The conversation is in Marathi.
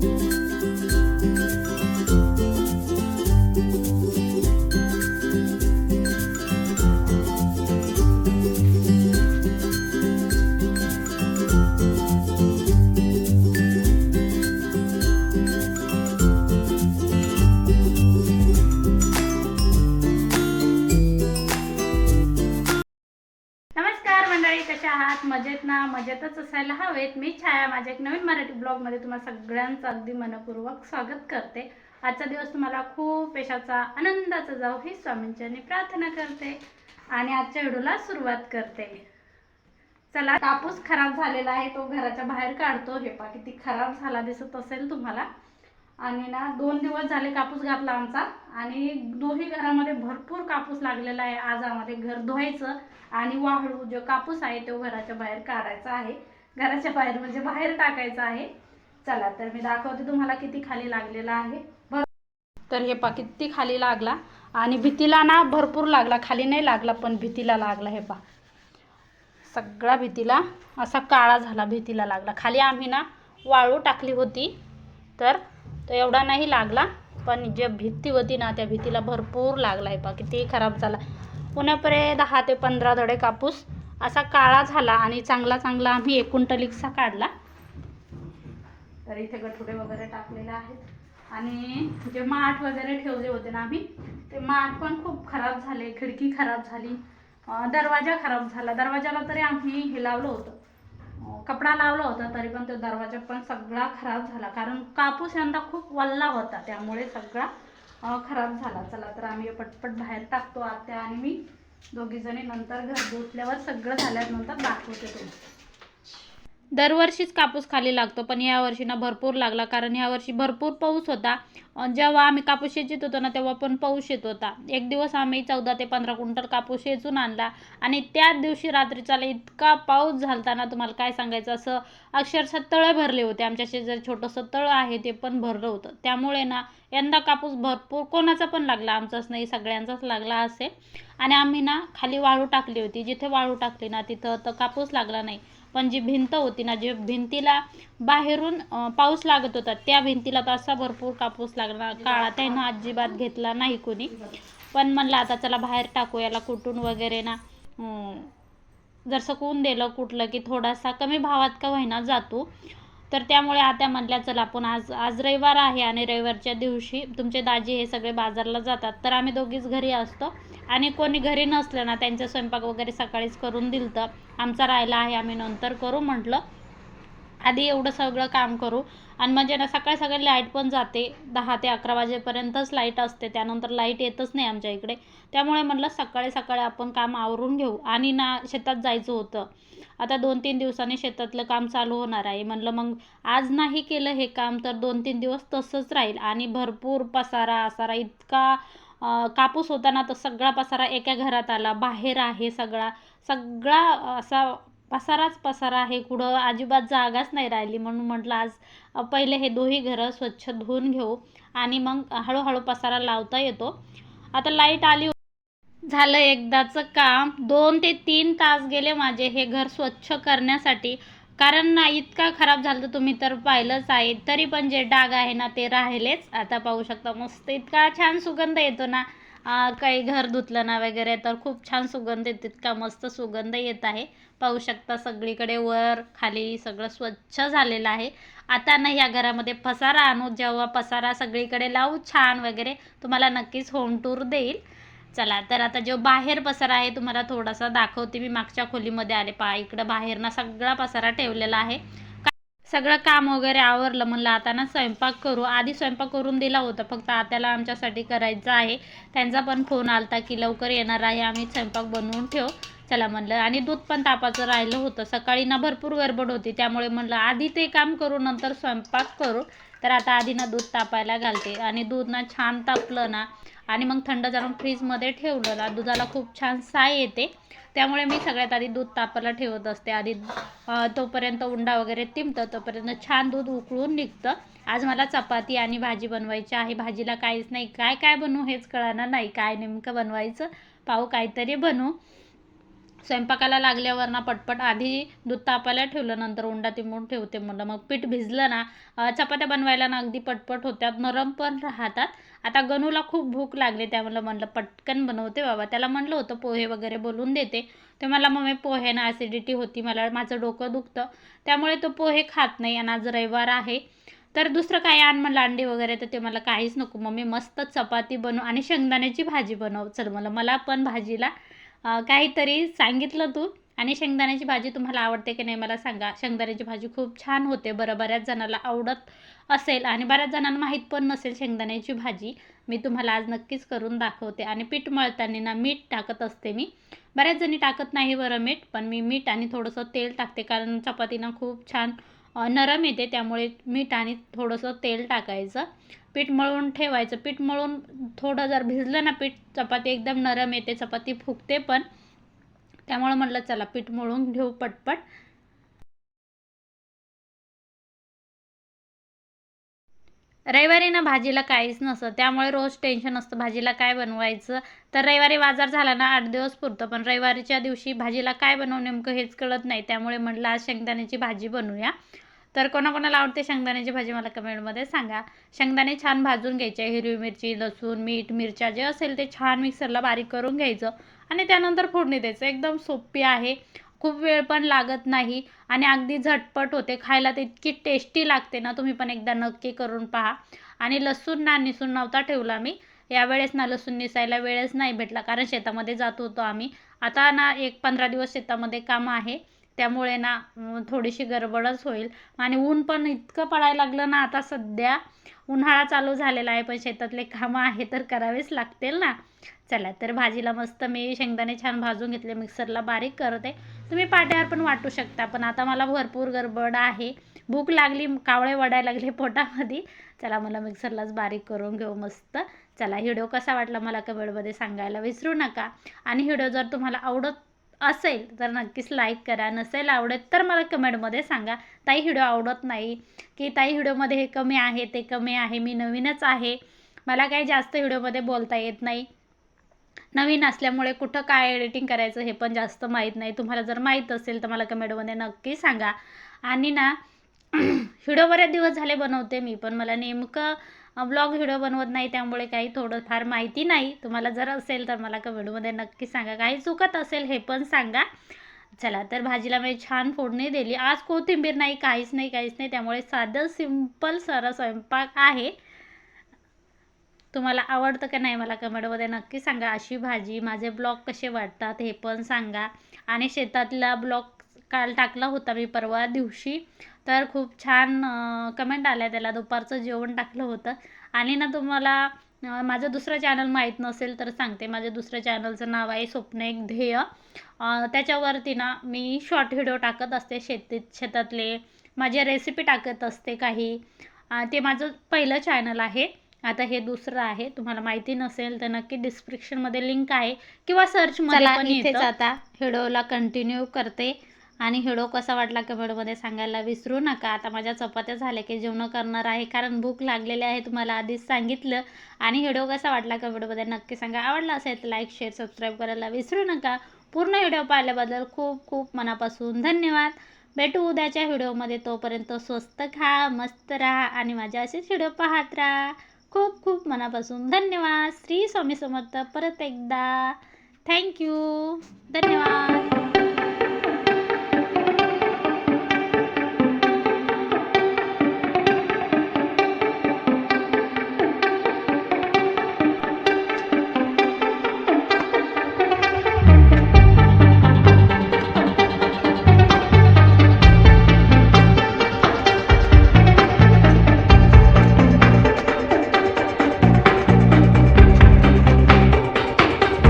Thank you. आहात मजेत ना मजेतच असायला हवेत. मी छाया माझ्या एक नवीन मराठी ब्लॉगमध्ये तुम्हाला सगळ्यांचं अगदी मनपूर्वक स्वागत करते. आजचा दिवस तुम्हाला खूप यशाचा आनंदाचा जाऊ ही स्वामींच्यानी प्रार्थना करते. आणि आजच्या व्हिडिओला सुरुवात करते. चला कापूस खराब झालेला आहे तो घराच्या बाहेर काढतो. हे पा किती खराब झाला दिसत असेल तुम्हाला. आणि ना दोन दिवस झाले कापूस घातला आमचा. आणि दोन्ही घरामध्ये भरपूर कापूस लागलेला आहे. आज आम्हाला घर धुवायचं आणि वाळू जो कापूस आहे तो घराच्या बाहेर काढायचा आहे. घराच्या बाहेर म्हणजे बाहेर टाकायचा आहे. चला तर मी दाखवते तुम्हाला किती खाली लागलेला आहे. भर तर हे पा किती खाली लागला. आणि भीतीला ना भरपूर लागला. खाली नाही लागला पण भीतीला लागला हे पा सगळा भीतीला असा काळा झाला भीतीला लागला. खाली आम्ही ना वाळू टाकली होती. तर तो एवढा नाही लागला पण जे भीती होती ना त्या भीतीला भरपूर लागला आहे पा किती खराब झाला. पुण्यापर्यंत दहा ते पंधरा धडे कापूस असा काळा झाला आणि चांगला चांगला आम्ही एक कुंटलिकचा काढला. तर इथे गठुडे वगैरे टाकलेले आहेत. आणि जे माठ वगैरे ठेवले होते ना आम्ही ते माठ पण खूप खराब झाले खिडकी खराब झाली दरवाजा खराब झाला. दरवाजाला तरी आम्ही हे लावलं होतं. कपडा लावला होता तरी पण तो दरवाजा पण सगळा खराब झाला. कारण कापूस यंदा खूप वल्ला होता त्यामुळे सगळा खराब झाला. चला तर आम्ही पटपट बाहेर टाकतो आत्या आणि मी दोघीजणी नंतर घर धुतल्यावर सगळं झाल्यानंतर दाखवते तुम्हाला. दरवर्षीच कापूस खाली लागतो पण यावर्षी ना भरपूर लागला कारण यावर्षी भरपूर पाऊस होता. जेव्हा आम्ही कापूस शेचीत होतो ना तेव्हा पण पाऊस येत होता. एक दिवस आम्ही चौदा ते पंधरा क्विंटल कापूस शेचून आणला आणि त्याच दिवशी रात्रीचा इतका पाऊस झालता ना तुम्हाला काय सांगायचं? असं अक्षरशः तळं भरले होते. आमच्या शेजारी छोटंसं तळं आहे ते पण भरलं होतं. त्यामुळे ना यंदा कापूस भरपूर कोणाचा पण लागला आमचाच नाही सगळ्यांचाच लागला असेल. आणि आम्ही ना खाली वाळू टाकली होती. जिथे वाळू टाकली ना तिथं तर कापूस लागला नाही. पण जी भिंत होती ना जी भिंतीला बाहेरून पाऊस लागत होता त्या भिंतीला तर असा भरपूर कापूस लागला. काळा त्यानं अजिबात घेतला नाही कोणी. पण म्हणलं आता चला बाहेर टाकू याला कुटून वगैरे ना जर सकून दिलं कुठलं की थोडासा कमी भावात का होईना जातो. तर त्यामुळे आता म्हटल्या चला आपण आज आज रविवार आहे आणि रविवारच्या दिवशी तुमचे दाजी हे सगळे बाजारला जातात. तर आम्ही दोघीच घरी असतो. आणि कोणी घरी नसलं ना त्यांचा स्वयंपाक वगैरे सकाळीच करून दिलं तर आमचा राहिला आहे आम्ही नंतर करू म्हटलं. आधी एवढं सगळं काम करू. आणि म्हणजे ना सकाळी सकाळी लाइट पण जाते. दहा ते अकरा वाजेपर्यंतच लाइट असते. त्यानंतर लाइट येतच नाही आमच्या इकडे. त्यामुळे म्हटलं सकाळी सकाळी आपण काम आवरून घेऊ. आणि ना शेतात जायचं होतं. आता दोन तीन दिवसांनी शेतातलं काम चालू होणार आहे. म्हणलं मग आज नाही केलं हे काम तर दोन तीन दिवस तसंच राहील. आणि भरपूर पसारा असारा इतका कापूस होता ना तर सगळा पसारा एका घरात आला. बाहेर आहे सगळा. सगळा असा पसाराच पसारा आहे. कुठं अजिबात जागाच नाही राहिली. म्हणून म्हटलं आज पहिले हे दोन्ही घरं स्वच्छ धुवून घेऊ. आणि मग हळूहळू पसारा लावता येतो. आता लाइट आली झालं एकदाचं काम. दोन ते तीन तास गेले माझे हे घर स्वच्छ करण्यासाठी. कारण ना इतका खराब झालं तर तुम्ही तर पाहिलंच आहे. तरी पण जे डाग आहे ना ते राहिलेच. आता पाहू शकता मस्त इतका छान सुगंध येतो ना. काही घर धुतलं ना वगैरे तर खूप छान सुगंध येतो. इतका मस्त सुगंध येत आहे. पाहू शकता सगळीकडे वर खाली सगळं स्वच्छ झालेलं आहे. आता ना या घरामध्ये पसारा आणू. जेव्हा पसारा सगळीकडे लावू छान वगैरे तुम्हाला नक्कीच होम टूर देईल. चला तर आता जो बाहेर पसारा आहे तुम्हाला थोडासा दाखवते मी. मागच्या खोलीमध्ये आले पहा इकडं बाहेर ना सगळा पसारा ठेवलेला आहे. का- सगळं काम वगैरे आवरलं म्हणलं आता ना स्वयंपाक करू. आधी स्वयंपाक करून दिला होता फक्त आत्याला आमच्यासाठी करायचं आहे. त्यांचा पण फोन आलता की लवकर येणार आहे आम्ही स्वयंपाक बनवून ठेव. चला म्हणलं आणि दूध पण तापाचं राहिलं होतं. सकाळी ना भरपूर गडबड होती त्यामुळे म्हणलं आधी ते काम करू नंतर स्वयंपाक करू तर आता आधी ना दूध तापायला घालते. आणि दूध ना छान तापलं ना आणि मग थंड जाऊन फ्रीजमध्ये ठेवलं ना दुधाला खूप छान साय येते. त्यामुळे मी सगळ्यात आधी दूध तापायला ठेवत असते. आधी तोपर्यंत उंडा वगैरे तिंबतं तोपर्यंत छान दूध उकळून निघतं. आज मला चपाती आणि भाजी बनवायची आहे. भाजीला काहीच नाही. काय काय बनवू हेच कळणार नाही. काय नेमकं बनवायचं? पाहू काहीतरी बनवू. स्वयंपाकाला लागल्यावर ना पटपट आधी दूध तापायला ठेवलं नंतर उंडा तिंबून ठेवते म्हणलं. मग पीठ भिजलं ना चपात्या बनवायला ना अगदी पटपट होत्यात नरम पण राहतात. आता गणूला खूप भूक लागली त्यामुळे म्हणलं पटकन बनवते बाबा. त्याला म्हणलं होतं पोहे वगैरे बोलून देते. ते मला मम्मी पोहे ना ॲसिडिटी होती. मला माझं डोकं दुखतं. त्यामुळे तो पोहे खात नाही. आणि आज रविवार आहे. तर दुसरं काय आण म्हणलं अंडी वगैरे. तर ते मला काहीच नको मम्मी. मस्त चपाती बनव आणि शेंगदाण्याची भाजी बनव. चल मला मला पण भाजीला काहीतरी सांगितलं तू आणि शेंगदाण्याची भाजी तुम्हाला आवडते की नाही मला सांगा. शेंगदाण्याची भाजी खूप छान होते. बरं बऱ्याच जणाला आवडत असेल आणि बऱ्याच जणांना माहीत पण नसेल शेंगदाण्याची भाजी. मी तुम्हाला आज नक्कीच करून दाखवते आणि पीठ मळताना ना मीठ टाकत असते मी. बऱ्याच जणी टाकत नाही बरं मीठ पण मी मीठ आणि थोडंसं तेल टाकते कारण चपातीना खूप छान नरम येते त्यामुळे मीठ आणि थोडंसं तेल टाकायचं. पीठ मळून ठेवायचं. पीठ मळून थोडं जर भिजलं ना पीठ चपाती एकदम नरम येते चपाती फुगते पण. त्यामुळे म्हटलं चला पीठ मळून घेऊ पटपट. रविवारी ना भाजीला काहीच नसतं. त्यामुळे रोज टेन्शन असतं भाजीला काय बनवायचं? तर रविवारी बाजार झाला ना आठ दिवस पुरतं. पण रविवारीच्या दिवशी भाजीला काय बनवू नेमकं हेच कळत नाही. त्यामुळे म्हटलं आज शेंगदाण्याची भाजी बनवूया. तर कोणाकोणाला आवडते शेंगदाण्याची भाजी मला कमेंटमध्ये सांगा. शेंगदाणे छान भाजून घ्यायचे हिरवी मिरची लसूण मीठ मिरच्या जे असेल ते छान मिक्सरला बारीक करून घ्यायचं आणि त्यानंतर फोडणी द्यायचं. एकदम सोपी आहे. खूप वेळ पण लागत नाही आणि अगदी झटपट होते. खायला ते इतकी टेस्टी लागते ना तुम्ही पण एकदा नक्की करून पहा. आणि लसूण ना निसून नव्हता ठेवला मी. यावेळेस ना लसूण निसायला वेळच नाही भेटला कारण शेतामध्ये जात होतो आम्ही. आता ना एक पंधरा दिवस शेतामध्ये काम आहे. त्यामुळे ना थोडीशी गडबडच होईल. आणि ऊन पण इतकं पडायला लागलं ना आता सध्या उन्हाळा चालू झालेला आहे पण शेतातले कामं आहे तर करावेच लागतील ना. चला तर भाजीला मस्त मी शेंगदाणे छान भाजून घेतले मिक्सरला बारीक करते. तुम्ही पाट्यावर पण वाटू शकता पण आता मला भरपूर गडबड आहे. भूक लागली कावळे वडायला लागले पोटामध्ये. चला मला मिक्सरलाच बारीक करून घेऊ मस्त. चला व्हिडिओ कसा वाटला मला कमेंटमध्ये सांगायला विसरू नका. आणि व्हिडिओ जर तुम्हाला आवडत असेल तर नक्कीच लाईक करा. नसेल आवडत तर मला कमेंटमध्ये सांगा. ताई व्हिडिओ आवडत नाही. की ताई व्हिडिओमध्ये हे कमी आहे ते कमी आहे मी नवीनच आहे. मला काही जास्त व्हिडिओमध्ये बोलता येत नाही. नवीन असल्यामुळे कुठं काय एडिटिंग करायचं हे पण जास्त माहीत नाही. तुम्हाला जर माहीत असेल तर मला कमेंटमध्ये नक्की सांगा. आणि ना व्हिडिओ बरेच दिवस झाले बनवते मी पण मला नेमकं ब्लॉग व्हिडिओ बनवत नाही त्यामुळे काही थोडंफार माहिती नाही. तुम्हाला जर असेल तर मला कमेंटमध्ये नक्की सांगा. काही चुकत असेल हे पण सांगा. चला तर भाजीला मी छान फोडणी दिली. आज कोथिंबीर नाही काहीच नाही काहीच नाही. त्यामुळे साधं सिंपल सारा स्वयंपाक आहे. तुम्हाला आवडतं का नाही मला कमेंटमध्ये नक्की सांगा. अशी भाजी माझे ब्लॉग कसे वाटतात हे पण सांगा. आणि शेतातला ब्लॉग काल टाकला होता मी परवा दिवशी. तर खूप छान कमेंट आल्या त्याला. दुपारचं जेवण टाकलं होतं. आणि ना तुम्हाला माझं दुसरं चॅनल माहीत नसेल तर सांगते. माझ्या दुसऱ्या चॅनलचं नाव आहे स्वप्न एक ध्येय. त्याच्यावरती ना मी शॉर्ट व्हिडिओ टाकत असते शेतीत शेतातले. माझ्या रेसिपी टाकत असते काही. ते माझं पहिलं चॅनल आहे. आता हे दुसरं आहे. तुम्हाला माहिती नसेल तर नक्की डिस्क्रिप्शनमध्ये लिंक आहे. किंवा सर्चमध्ये चला पण आता व्हिडिओला कंटिन्यू करते. आणि हिडो कसा वाटला कमेंटमध्ये सांगायला विसरू नका. आता माझ्या चपात्या झाल्या की जेवण करणार आहे कारण भूक लागलेली आहे तुम्हाला आधीच सांगितलं. आणि हिडो कसा वाटला कमेंटमध्ये नक्की सांगा. आवडला असेल तर लाईक शेअर सबस्क्राईब करायला विसरू नका. पूर्ण व्हिडिओ पाहिल्याबद्दल खूप खूप मनापासून धन्यवाद. भेटू उद्याच्या व्हिडिओमध्ये तोपर्यंत स्वस्त खा मस्त राहा आणि माझ्या असेच व्हिडिओ पाहत राहा. खूप खूप मनापासून धन्यवाद. श्री स्वामी समर्थ परत एकदा. थँक्यू धन्यवाद.